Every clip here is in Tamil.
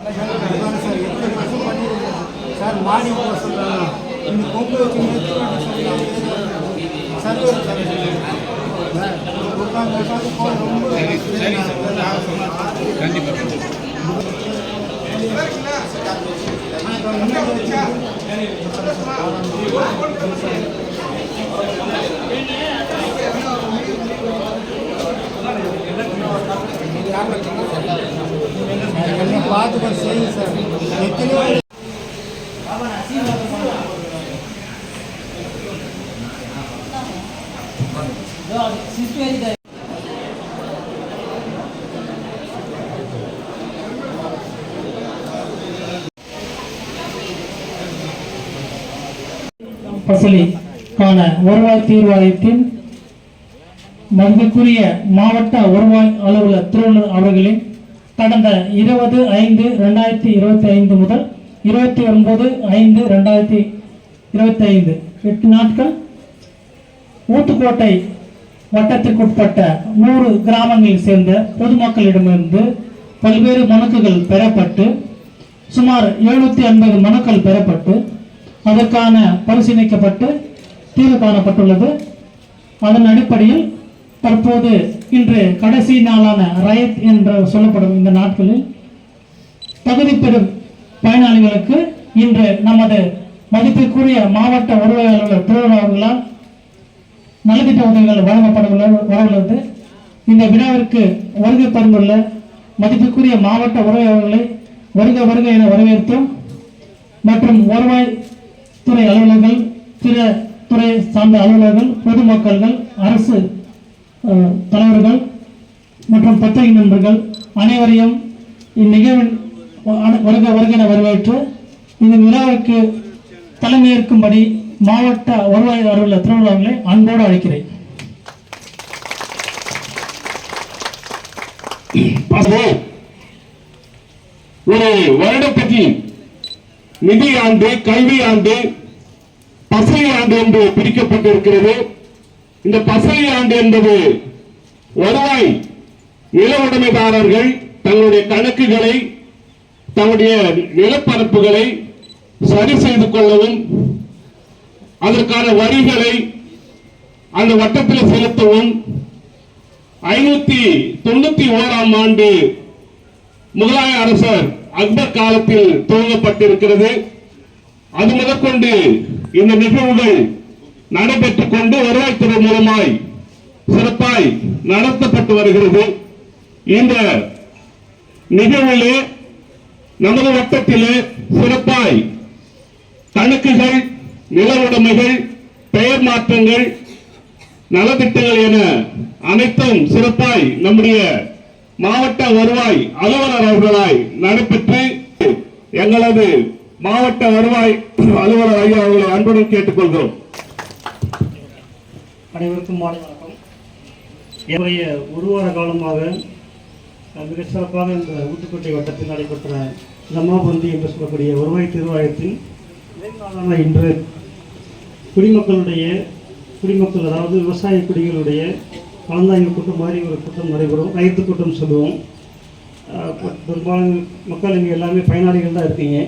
சார் எட்டு வருஷம் பண்ணியிருக்கேன் சார் மாடி போட சொல்கிறாங்க இந்த என்ன பார்த்து செய்யுங்க சார் எத்தனையோ பசலிக்கான வருவாய் தீர்வாயத்தின் மதிப்புக்குரிய மாவட்ட வருவாய் அலுவலர் திருவள்ளுவர் அவர்களின் கடந்த இருபது ஐந்து ரெண்டாயிரத்தி இருபத்தி ஐந்து முதல் இருபத்தி ஒன்பது ஐந்து ரெண்டாயிரத்தி இருபத்தி ஐந்து எட்டு நாட்கள்? ஊத்துக்கோட்டை வட்டத்திற்குட்பட்ட நூறு கிராமங்களில் சேர்ந்த பொதுமக்களிடமிருந்து பல்வேறு மனுக்கள் பெறப்பட்டு சுமார் எழுநூத்தி ஐம்பது மனுக்கள் பெறப்பட்டு அதற்கான பரிசீலிக்கப்பட்டு தீர்வு காணப்பட்டுள்ளது. அதன் அடிப்படையில் தற்போது இன்று கடைசி நாளான ரயத் என்று சொல்லப்படும் இந்த நாட்களில் தகுதி பெறும் பயனாளிகளுக்கு இன்று நமது மதிப்பிற்குரிய மாவட்ட வருவாய் திருவிழாவர்களால் நலத்திட்ட உதவிகள் வழங்கப்பட உள்ள- வரவுள்ளது. இந்த விழாவிற்கு வருகை தந்துள்ள மதிப்புக்குரிய மாவட்ட உறவையாளர்களை வருக வருக என வரவேற்கும் மற்றும் வருவாய் துறை அலுவலர்கள் பிற துறை சார்ந்த அலுவலர்கள் பொதுமக்கள்கள் அரசு தலைவர்கள் மற்றும் பத்திரிகை நண்பர்கள் அனைவரையும் இந்நிகழ்வின் வருக வருகின வரவேற்று இந்த விழாவிற்கு தலைமையேற்கும்படி மாவட்ட வருவாய் அலுவலர் திருவிழாவை அன்போடு அழைக்கிறேன். ஒரு வருடப்பற்றி நிதி ஆண்டு கல்வி ஆண்டு பசை ஆண்டு என்று பிரிக்கப்பட்டிருக்கிறது. இந்த பசலி ஆண்டு என்பது வருவாய் நில உடைமைதாரர்கள் தங்களுடைய கணக்குகளை தங்களுடைய நிலப்பரப்புகளை சரி செய்து கொள்ளவும் அதற்கான வரிகளை அந்த வட்டத்தில் செலுத்தவும் ஐநூத்தி தொண்ணூத்தி ஓராம் ஆண்டு முகலாய அரசர் அக்பர் காலத்தில் துவங்கப்பட்டிருக்கிறது. அது முதற்கொண்டு இந்த நிகழ்வுகள் நடைபெற்றுக் கொண்டு வருவாய்த்துறை மூலமாய் சிறப்பாய் நடத்தப்பட்டு வருகிறது. இந்த நிகழ்விலே நமது வட்டத்திலே சிறப்பாய் கணக்குகள் நில உடைமைகள் பெயர் மாற்றங்கள் நலத்திட்டங்கள் என அனைத்தும் சிறப்பாய் நம்முடைய மாவட்ட வருவாய் அலுவலர் அவர்களாய் நடைபெற்று எங்களது மாவட்ட வருவாய் அலுவலர் ஐயா அவர்களை அன்புடன் கேட்டுக்கொள்கிறோம். அனைவருக்கும் மாலை வணக்கம். என்னுடைய ஒரு வார காலமாக மிக சிறப்பாக இந்த ஊத்துக்கோட்டை வட்டத்தில் நடைபெற்ற ஜமாபந்தி என்று சொல்லக்கூடிய வருவாய் திருவாயத்தின் நாளான இன்று குடிமக்களுடைய குடிமக்கள் அதாவது விவசாய குடிகளுடைய கலந்தாய்வு கூட்டம் மாதிரி ஒரு கூட்டம் நடைபெறும். ரைத்து கூட்டம் சொல்லுவோம். பெரும்பாலும் மக்கள் இங்கே எல்லாமே பயனாளிகள் தான் இருக்கீங்க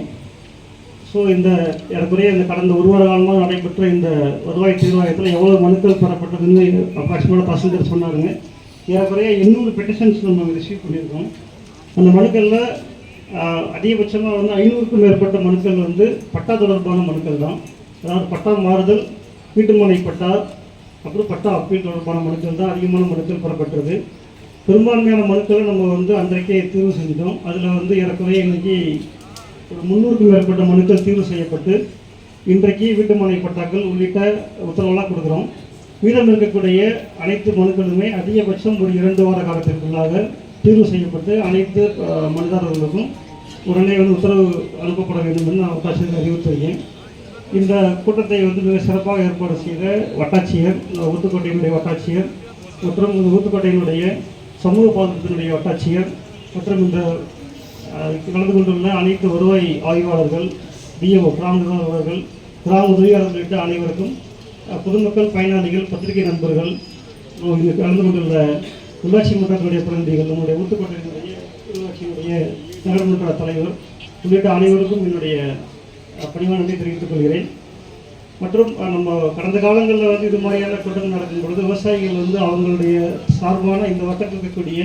ஸோ இந்த ஏறக்குறைய இந்த கடந்த ஒரு வார காலமாக நடைபெற்ற இந்த வருவாய் தீர்வாயத்தில் எவ்வளோ மனுக்கள் பெறப்பட்டதுன்னு அப்ராக்சிமேட்டாக பர்சன்டேஜ் சொன்னாருங்க. ஏறக்குறைய எண்ணூறு பெட்டிஷன்ஸ் நம்ம ரிசீவ் பண்ணியிருக்கோம். அந்த மனுக்களில் அதிகபட்சமாக வந்து ஐநூறுக்கும் மேற்பட்ட மனுக்கள் வந்து பட்டா தொடர்பான மனுக்கள் தான். அதாவது பட்டா மாறுதல் வீட்டுமனை பட்டா அப்புறம் பட்டா அப்பீல் தொடர்பான மனுக்கள் தான் அதிகமான மனுக்கள் பெறப்பட்டது. பெரும்பான்மையான மனுக்களை நம்ம வந்து அன்றைக்கே தீர்வு செஞ்சிட்டோம். அதில் வந்து ஏறக்குறைய இன்றைக்கி ஒரு முந்நூறுக்கும் மேற்பட்ட மனுக்கள் தீர்வு செய்யப்பட்டு இன்றைக்கு வீட்டுமனை பட்டாக்கள் உள்ளிட்ட உத்தரவெல்லாம் கொடுக்குறோம். மீதம் இருக்கக்கூடிய அனைத்து மனுக்களுமே அதிகபட்சம் ஒரு இரண்டு வார காலத்திற்குள்ளாக தீர்வு செய்யப்பட்டு அனைத்து அஹ், மனுதாரர்களுக்கும் உடனே வந்து உத்தரவு அனுப்பப்பட வேண்டும் என்று நான் அவகாசத்தில் அறிவித்திருக்கேன் இந்த கூட்டத்தை வந்து மிக சிறப்பாக ஏற்பாடு செய்த வட்டாட்சியர் ஊத்துக்கோட்டையினுடைய வட்டாட்சியர் மற்றும் இந்த ஊத்துக்கோட்டையினுடைய சமூக பாதுகாப்பினுடைய வட்டாட்சியர் மற்றும் இந்த கலந்து கொண்டுள்ள அனைத்து வருவாய் ஆய்வாளர்கள் டிஎம்ஓ கிராம நிர்வாகர்கள் கிராம உதவியாளர்கள் உள்ளிட்ட அனைவருக்கும் பொதுமக்கள் பயனாளிகள் பத்திரிகை நண்பர்கள் இங்கு கலந்து கொண்டுள்ள உள்ளாட்சி மன்றங்களுடைய பிரதிநிதிகள் நம்முடைய ஊத்துக்கோட்டையினுடைய உள்ளாட்சியினுடைய நகரமன்ற தலைவர் உள்ளிட்ட அனைவருக்கும் என்னுடைய பணிவானத்தை தெரிவித்துக் கொள்கிறேன். மற்றும் நம்ம கடந்த காலங்களில் வந்து இது மாதிரியான கூட்டம் நடக்கும் பொழுது விவசாயிகள் வந்து அவங்களுடைய சார்பான இந்த வட்டத்தில் இருக்கக்கூடிய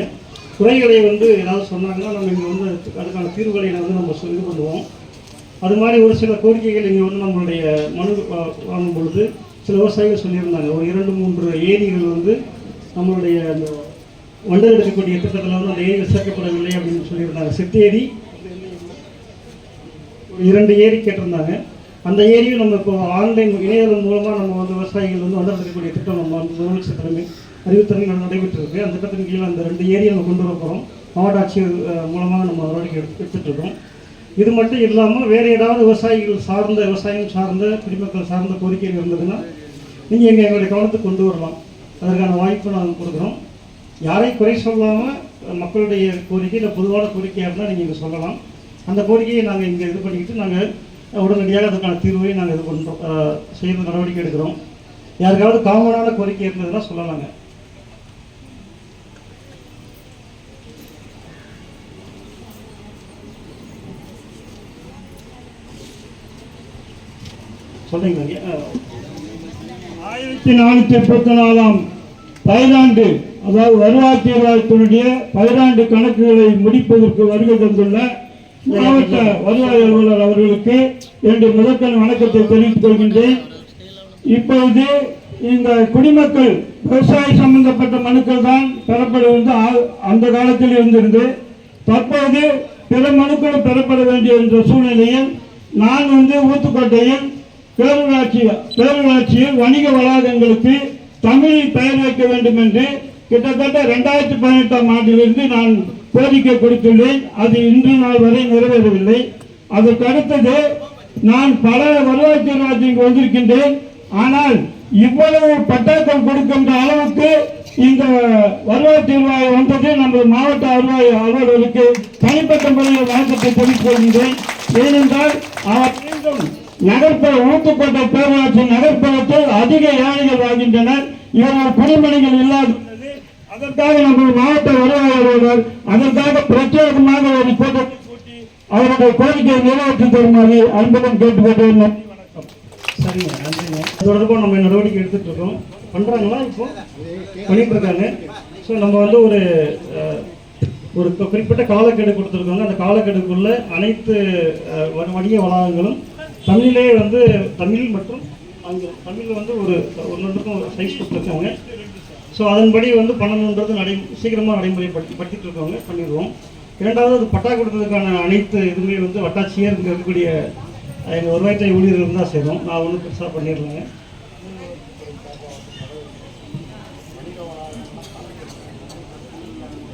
குறைகளை வந்து ஏதாவது சொன்னாங்கன்னா நம்ம இங்கே வந்து அதுக்கு- அதுக்கான தீர்வுகளை வந்து நம்ம இது பண்ணுவோம். அது மாதிரி ஒரு சில கோரிக்கைகள் இங்கே வந்து நம்மளுடைய மனு வா- வாங்கும் பொழுது சில விவசாயிகள் சொல்லியிருந்தாங்க. ஒரு இரண்டு மூன்று ஏரிகள் வந்து நம்மளுடைய அந்த வண்டல் எடுக்கக்கூடிய திட்டத்தில் வந்து அந்த ஏரிகள் சேர்க்கப்படவில்லை அப்படின்னு சொல்லியிருந்தாங்க. செத்தேரி இரண்டு ஏரி கேட்டிருந்தாங்க. அந்த ஏரியும் நம்ம இப்போ ஆன்லைன் இணையதளம் மூலமாக நம்ம வந்து விவசாயிகள் வந்து வண்டல் எடுக்கக்கூடிய திட்டம் நம்ம வந்து முதலமைச்சர் தலைமை அறிவுத்தரங்க நடைபெற்று இருக்கு அந்த திட்டத்தின் கீழே அந்த ரெண்டு ஏரியை நம்ம கொண்டு வர போகிறோம் மாவட்ட ஆட்சியர் மூலமாக நம்ம நடவடிக்கை எடுத்து எடுத்துட்டு இருக்கோம் இது மட்டும் இல்லாமல் வேறு ஏதாவது விவசாயிகள் சார்ந்த விவசாயம் சார்ந்த குடிமக்கள் சார்ந்த கோரிக்கைகள் இருந்ததுன்னா நீங்கள் எங்கள் எங்களுடைய கவனத்துக்கு கொண்டு வரலாம். அதற்கான வாய்ப்பு நாங்கள் கொடுக்குறோம். யாரை குறை சொல்லாமல் மக்களுடைய கோரிக்கை இல்லை பொதுவான கோரிக்கையாக இருந்தால் நீங்கள் இங்கே சொல்லலாம். அந்த கோரிக்கையை நாங்கள் இங்கே இது பண்ணிக்கிட்டு நாங்கள் உடனடியாக அதுக்கான தீர்வை நாங்கள் இது பண்ணுறோம் செய்யறது நடவடிக்கை எடுக்கிறோம். யாருக்காவது காமனான கோரிக்கை இருந்ததுன்னா சொல்லலாங்க. சொல்றீங்களா ஆயிரத்தி நானூற்றி முப்பத்தி நாலாம் பதினாண்டு அதாவது வருவாய் தீர்வாயத்தினுடைய பதினாண்டு கணக்குகளை முடிப்பதற்கு வருகை தந்துள்ள மாவட்ட வருவாய் அலுவலர் அவர்களுக்கு என்று முதற்கண் வணக்கத்தை தெரிவித்துக் கொள்கின்றேன். இப்பொழுது இந்த குடிமக்கள் விவசாய சம்பந்தப்பட்ட மனுக்கள் தான் பெறப்படுவது ஆ- அந்த காலத்தில் இருந்திருந்து தற்போது பிற மனுக்களும் பெறப்பட வேண்டிய என்ற சூழ்நிலையில் நான் வந்து ஊத்துக்கோட்டையில் பேரூராட்சி பேரூராட்சியில் வணிக வளாகங்களுக்கு தமிழில் பெயர் வைக்க வேண்டும் என்று கிட்டத்தட்ட ரெண்டாயிரத்தி பதினெட்டாம் ஆண்டிலிருந்து நான் கோரிக்கை கொடுத்துள்ளேன். அது இன்று நாள் வரை நிறைவேறவில்லை. அதற்கு அடுத்தது நான் பல வருவாய் தீர்வாயத்திற்கு வந்திருக்கின்றேன். ஆனால் இவ்வளவு பட்டாக்கள் கொடுக்கின்ற அளவுக்கு இந்த வருவாய் தீர்வாயம் வந்தது. நமது மாவட்ட வருவாய் அலுவலர்களுக்கு தனிப்பட்ட முறையில் வழக்கத்தை தெரிவித்துக் கொள்கின்றேன். ஏனென்றால் அவர் மீண்டும் நகர்ப்புற ஊத்துக்கோட்டை பேரூராட்சி நகர்ப்புறத்தில் அதிக யானைகள் வாழ்கின்றனர் இவர்கள் குடிமணிகள் இல்லாத அதற்காக நமது மாவட்ட வருவாய் அலுவலர் அதற்காக பிரத்யேகமாக ஒரு கூட்டத்தை கூட்டி அவருடைய கோரிக்கையை நிறைவேற்றி தருமாறு அன்புடன் கேட்டுக்கொண்டேன் நன்றி, வணக்கம். சரிங்க நன்றிங்க. தொடர்பாக நம்ம நடவடிக்கை எடுத்துட்டு இருக்கோம். பண்ணுறாங்களா இப்போ? பண்ணிட்டு இருக்காங்க ஸோ நம்ம வந்து ஒரு ஒரு குறிப்பிட்ட காலக்கெடு கொடுத்துருக்காங்க. அந்த காலக்கெடுக்குள்ள அனைத்து வணிக வளாகங்களும் தமிழிலே வந்து தமிழ் மற்றும் ஆங்கிலம் தமிழில் வந்து ஒரு ஒன்றுக்கும் ஒரு சைஸ் கொடுத்துருக்காங்க ஸோ அதன்படி வந்து பண்ணணுன்றது நடை சீக்கிரமாக நடைமுறைப்படுத்தி படுத்திட்டு இருக்கவங்க பண்ணிடுவோம் இரண்டாவது அது பட்டா கொடுத்ததுக்கான அனைத்து இதுவுமே வந்து வட்டாட்சியர் இங்கே இருக்கக்கூடிய எங்கள் வருவாய்த்துறை ஊழியர்கள் தான் செய்கிறோம் நான் ஒன்றும் பெருசாக பண்ணிடலங்க.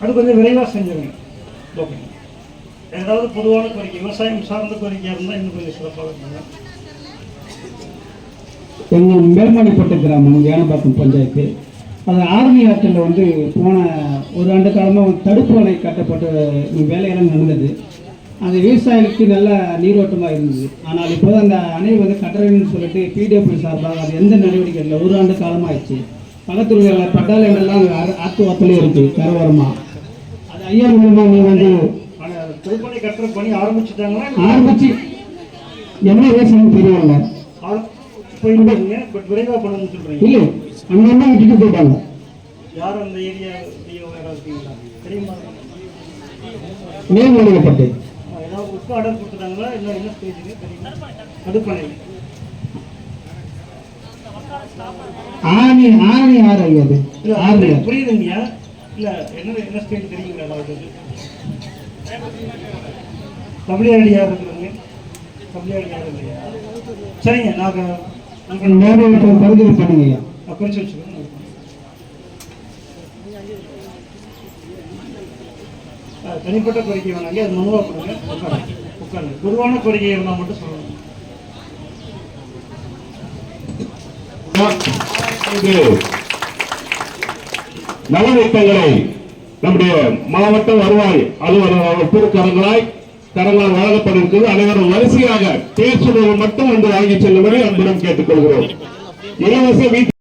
அது கொஞ்சம் விரைவாக செஞ்சுருங்க. ஓகே ஏதாவது பொதுவான கோரிக்கை விவசாயம் சார்ந்த கோரிக்கையாக இருந்தால் இன்னும் கொஞ்சம் சிறப்பாக இருக்குங்க. எங்கள் மேல்மணிப்பட்டு கிராமம் யானப்பாக்கம் பஞ்சாயத்து அது ஆர்மி ஆற்றில் வந்து போன ஒரு ஆண்டு காலமாக தடுப்பு அணை கட்டப்பட்ட வேலையெல்லாம் நடந்தது. அது விவசாயிகளுக்கு நல்ல நீரோட்டமாக இருந்தது. ஆனால் இப்போது அந்த அணை வந்து கட்டுறதுன்னு சொல்லிட்டு பிடிஎஃப் சார்பாக அது எந்த நடவடிக்கை இல்லை. ஒரு ஆண்டு காலமாகிடுச்சு பக்கத்துறையில் பட்டாளங்கள்லாம் ஆற்று வாரத்திலே இருக்குது கரவரமாக அது ஐயா மூலமாக வந்து திருப்பணி கட்டுற பணி ஆரம்பிச்சுட்டாங்களா? ஆரம்பிச்சு. என்ன பேசணும்னு தெரியல போயிருந்தீங்க பட் விரைவாக பண்ணணும்னு சொல்கிறீங்க இல்லை அங்கேருந்து விட்டுட்டு போயிட்டாங்க. யார் அந்த ஏரியா தெரியுமா? மேல்மணிப்பட்டு ஆ, ஏதாவது புக்கு ஆர்டர் கொடுத்துட்டாங்களா? இல்லை என்ன ஸ்டேஜுங்க? தெரியுமா? தடுப்பணை ஆணி ஆணி ஆறு ஐயா அது புரியுதுங்கய்யா இல்ல என்ன என்ன தெரியுங்களா அதாவது தமிழ்நாடு யார் இருக்குதுங்க தமிழ்நாடு யார் இல்லையா? சரிங்க நாங்கள் நாங்கள் நேரில் பரிந்துரை பண்ணுங்க குறிச்சு வச்சுக்கோங்க தனிப்பட்ட கோரிக்கை வேணாங்க அது மனுவாக கொடுங்க. உட்காருங்க உட்காருங்க. பொதுவான கோரிக்கை இருந்தால் மட்டும் சொல்லணும். நலத்திட்டங்களை நம்முடைய மாவட்ட வருவாய் அலுவலர் திருக்கரங்களாய் கரங்களால் வழங்கப்பட்டிருக்கிறது. அனைவரும் வரிசையாக பேசுபவர்கள் மட்டும் வந்து வாங்கி செல்லும்படி அன்புடன் கேட்டுக்கொள்கிறோம். இலவச வீட்டு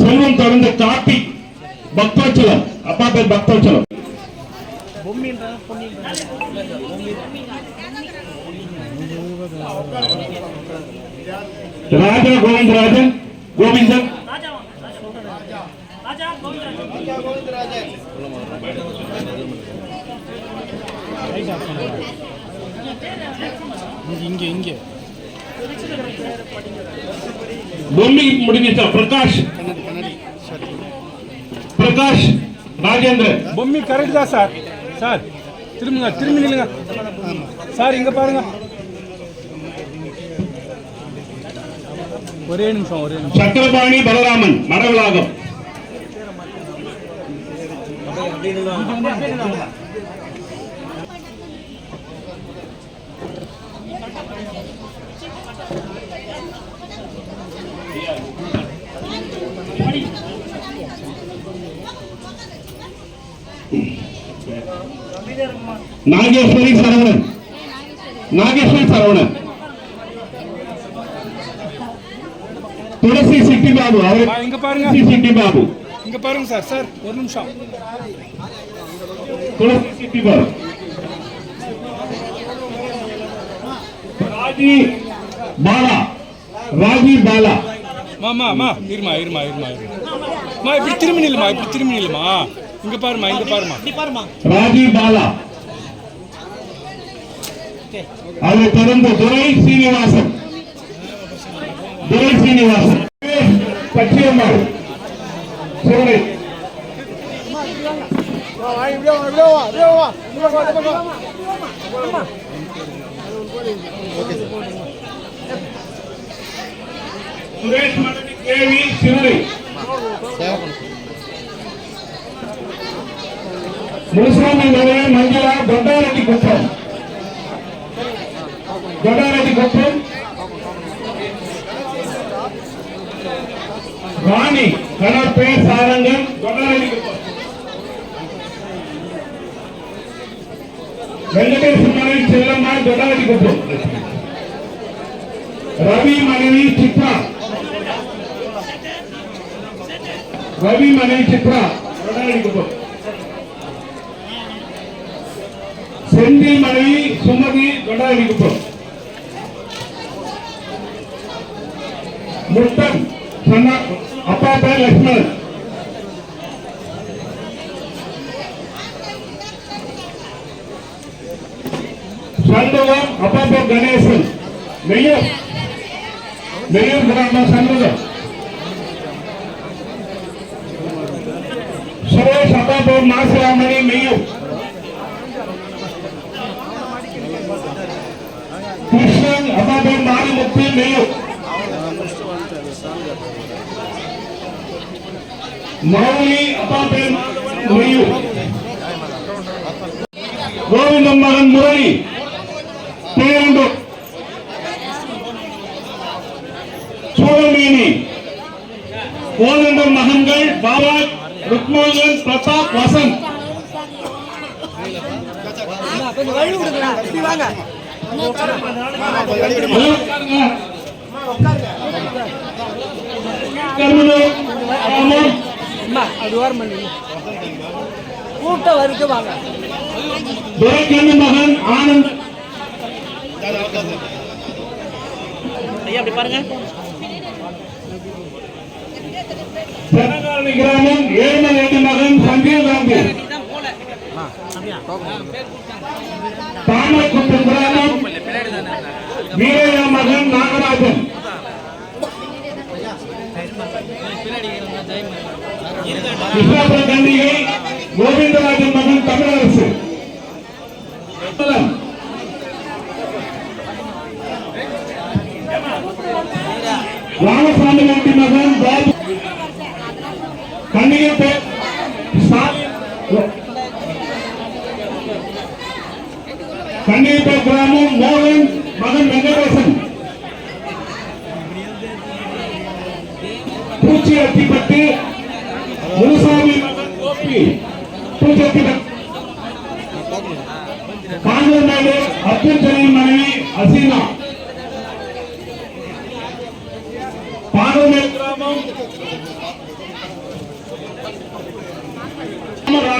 செல்வம் தொடர்ந்த காப்பி பக்தோச்சலம் அப்பா பேர் பக்தோச்சலம். ராஜா கோவிந்தராஜன் கோவிந்தன். இங்கே இங்கே. பொம்மி முடிஞ்சிச்சா? பிரகாஷ். பிரகாஷ் ராஜேந்திரன். பொம்மி கரெக்ட் தான் சார். சார் திரும்புங்க திரும்பி நில்லுங்க. சார் இங்க பாருங்க. ஒரே நிமிஷம் ஒரே நிமிஷம். சக்கரபாணி பலராமன் மடவளாகம் நாகேஸ்வரி சரவணன். நாகேஸ்வரி சரவணன். துளசி சிட்டி பாபு அவர் இங்க பாருங்க. துளசி சிட்டி பாபு இங்க பாருங்க சார் சார் ஒரு நிமிஷம். துளசி சிட்டி பாபு ராஜி பாலா ராஜி பாலா மாமா அம்மா இருமா இருமா இருமா. இருமா இப்படி திரும்பி நில்லுமா இப்படி திரும்பி நில்லுமா இங்க பாருமா. இங்க பாருமா. ராஜி பாலா அதை தொடர்ந்து துரை சீனிவாசன். துரை சீனிவாசன். பச்சையம்மாள். சிவனை சுரேஷ் மடவி கேவி சிவனை முனுசாமி நகர மஞ்சளா தொண்டாரெட்டி குப்பம் தொண்டாரெட்டி குப்பம் ராணி கடற்பே சாரங்கம் தொண்டாரெட்டி வெங்கடேஷ் மனைவி செல்லம்மா கொண்டாரெட்டி குப்பம் ரவி மனைவி சித்ரா. ரவி மனைவி சித்ரா கொண்டாரெட்டி குப்பம் செந்தி மனைவி சுமதி கொண்டாடி குப்பம் முட்டன் சொன்னா அப்பா பேர் லட்சுமணன் சண்முகம் அப்பா பேர் கணேசன் மெய்யூர் மெய்யூர் கிராமம் சண்முகம் சுரேஷ் அப்பா பேர் மாசிராமணி மெய்யூர் கிருஷ்ணன் அப்பா பேர் மாரிமுத்து மெய்யூர் மௌலி அப்பா பேர் மெய்யூர் கோவிந்தம் மகன் முரளி கோவிந்தம் மகன்கள் பாபா ருக்மோகன் பிரதாப் வசந்த் கூட்டம் வரைக்கும் வாங்க மகன் ஆனந்த் ஐயா அப்படி பாருங்க. பெனகாலி கிராமம் ஏழுமலை மகன் சஞ்சீவ் தாமரக்குப்பம் கிராமம் வீரையா மகன் நாகராஜன். விஸ்வாபுர கண்டிகை கோவிந்தராஜன் மகன் தமிழரசு. ராமசாமி ரெட்டி மகன் பாபு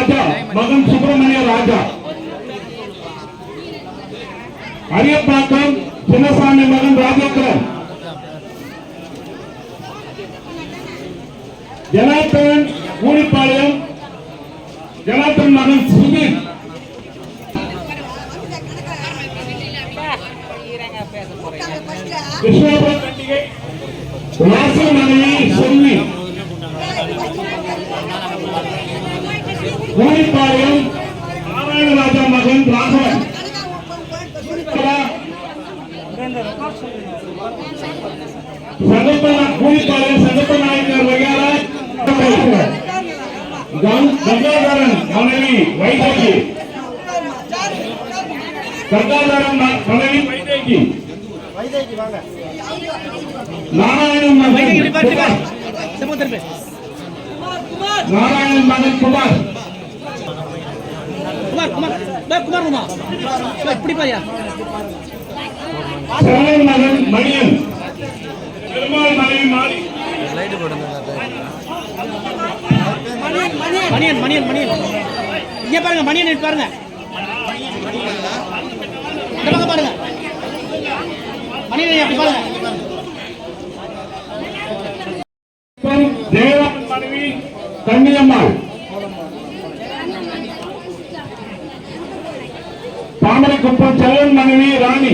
ராஜா மகன் சுப்பிரமணிய ராஜா அரியப்பாக்கம் சின்னசாமி மகன் ராஜேந்திரன் ஜனார்த்தன் ஊழிப்பாளையம் ஜனார்த்தன் மகன் சுதீர் விஸ்வநாதன் రాజుపాలెం నారాయణ రాజా మగన్ రాఘవన్ సంగప్ప కూలిపాలెం సంగప్ప నాయకర్ వగేరాజ్ గంగాధరన్ మనవి వైద్యకి గంగాధరన్ మనవి వైద్యకి నారాయణ మగన్ నారాయణ మగన్ కుమార్ குமார் குமார் டேய், குமார் குமார் டேய், இப்படி பாரியா மகன் மணியன். பெருமாள் மனைவி மாறி. மணியன் மணியன். மணியன் இங்க பாருங்க மணியன் பாருங்க. இந்த பக்கம் பாருங்க. மணியன் அப்படி பாருங்க. தேவன் மனைவி கன்னியம்மாள் தாமரைக்குப்பம் செல்வன் மனைவி ராணி.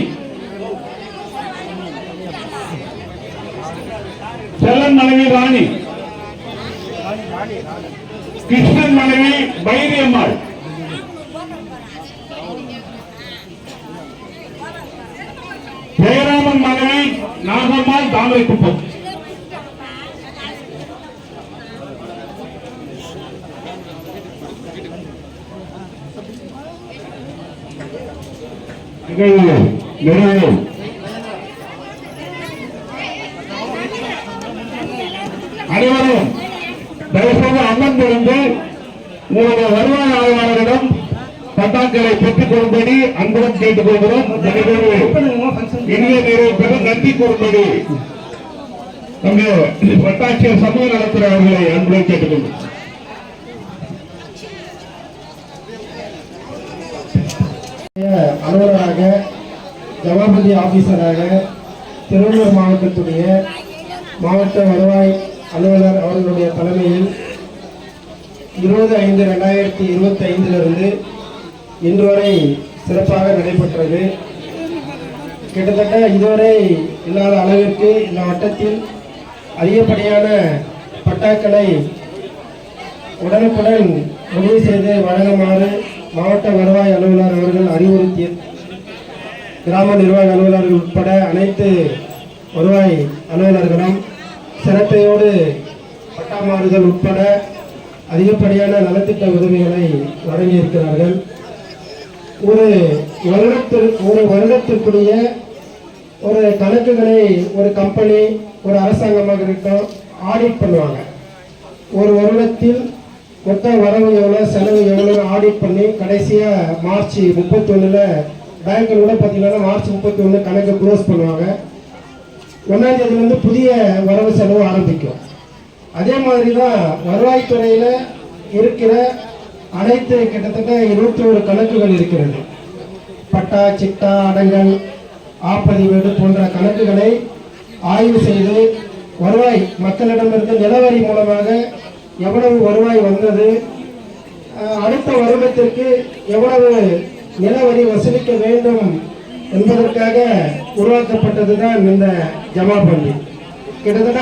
செல்லன் மனைவி ராணி. கிருஷ்ணன் மனைவி பைரியம்மாள். ஜெயராமன் மனைவி நாகம்மாள் தாமரைக்குப்பம். நிகழ்வு நிறைவு அனைவரும் தயவுசெய்து அமர்ந்திருந்து உங்களுடைய வருவாய் ஆய்வாளரிடம் பட்டாக்களை பெற்றுக் கொள்ளும்படி அன்புடன் கேட்டுக் கொள்கிறோம் இனிய நிறைவு பெற நன்றி கூறும்படி நம்முடைய வட்டாட்சியர் சமூக நலத்துறை அவர்களை அன்புடன் கேட்டுக்கொள்கிறோம் அலுவலராக ஜவாபதி ஆபீசராக திருவள்ளூர் மாவட்டத்துடைய மாவட்ட வருவாய் அலுவலர் அவர்களுடைய தலைமையில் இருபது ஐந்து ரெண்டாயிரத்தி இருபத்தி ஐந்திலிருந்து இன்று வரை சிறப்பாக நடைபெற்றது. கிட்டத்தட்ட இதுவரை இல்லாத அளவிற்கு இந்த வட்டத்தில் அதிகப்படியான பட்டாக்களை உடனுக்குடன் முடிவு செய்து வழங்குமாறு மாவட்ட வருவாய் அலுவலர் அவர்கள் அறிவுறுத்திய கிராம நிர்வாக அலுவலர்கள் உட்பட அனைத்து வருவாய் அலுவலர்களும் சிரத்தையோடு பட்டாமாறுதல் உட்பட அதிகப்படியான நலத்திட்ட உதவிகளை வழங்கியிருக்கிறார்கள். ஒரு வருடத்தில் ஒரு வருடத்திற்குரிய ஒரு கணக்குகளை ஒரு கம்பெனி ஒரு அரசாங்கமாக இருக்கட்டும் ஆடிட் பண்ணுவாங்க. ஒரு வருடத்தில் மொத்த வரவு எவ்வளோ செலவு எவ்வளோ ஆடிட் பண்ணி கடைசியாக மார்ச் முப்பத்தொன்னில் பேங்க்கில் கூட பார்த்தீங்கன்னா மார்ச் முப்பத்தி ஒன்று கணக்கு க்ளோஸ் பண்ணுவாங்க. ஒன்றாம் தேதியிலேருந்து புதிய வரவு செலவு ஆரம்பிக்கும். அதே மாதிரி தான் வருவாய்த்துறையில் இருக்கிற அனைத்து கிட்டத்தட்ட இருபத்தி ஒரு கணக்குகள் இருக்கிறது. பட்டா சிட்டா அடங்கல் ஆப்பதிவேடு போன்ற கணக்குகளை ஆய்வு செய்து வருவாய் மக்களிடமிருந்து நிலவரி மூலமாக எவ்வளவு வருவாய் வந்தது? அடுத்த வருடத்திற்கு எவ்வளவு நிலவரி வசூலிக்க வேண்டும் என்பதற்காக உருவாக்கப்பட்டதுதான் இந்த ஜமா பள்ளி கிட்டத்தட்ட